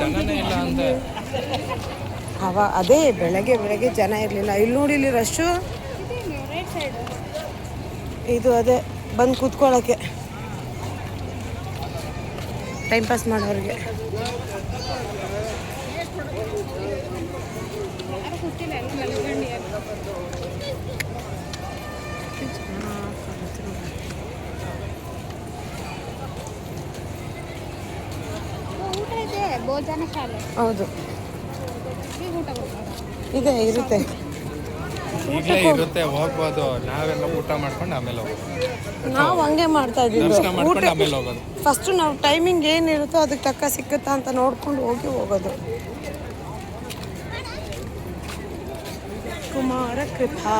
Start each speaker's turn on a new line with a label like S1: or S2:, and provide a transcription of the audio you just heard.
S1: ಜನನೇ ಇಲ್ಲ ಅಂದೆ.
S2: ಅವ ಅದೇ ಬೆಳಗ್ಗೆ ಬೆಳಗ್ಗೆ ಜನ ಇರಲಿಲ್ಲ. ಇಲ್ಲಿ ನೋಡಿ ಇಲ್ಲಿ ರಶ್ಶು. ಇದು ಅದೇ, ಬಂದು ಕೂತ್ಕೊಳ್ಳೋಕ್ಕೆ ಟೈಮ್ ಪಾಸ್ ಮಾಡೋರಿಗೆ.
S3: ಭೋಜನ ಶಾಲೆ.
S2: ಹೌದು.
S3: ಈಗ
S2: ಇರುತ್ತೆ.
S1: ಈಗಲೇ ಇರುತ್ತೆ ಹೋಗ್ಬೋದು. ನಾವೆಲ್ಲ ಊಟ ಮಾಡ್ಕೊಂಡು ಆಮೇಲೆ ಹೋಗೋದು.
S2: ನಾವು ಹಂಗೆ ಮಾಡ್ತಾ ಇದ್ದೀವಿ. ಊಟ
S1: ಆಮೇಲೆ ಹೋಗೋದು.
S2: ಫಸ್ಟು ನಾವು ಟೈಮಿಂಗ್ ಏನಿರುತ್ತೋ ಅದಕ್ಕೆ ತಕ್ಕ ಸಿಕ್ಕುತ್ತಾ ಅಂತ ನೋಡ್ಕೊಂಡು ಹೋಗಿ ಹೋಗೋದು. ಕುಮಾರ ಕೃಪಾ.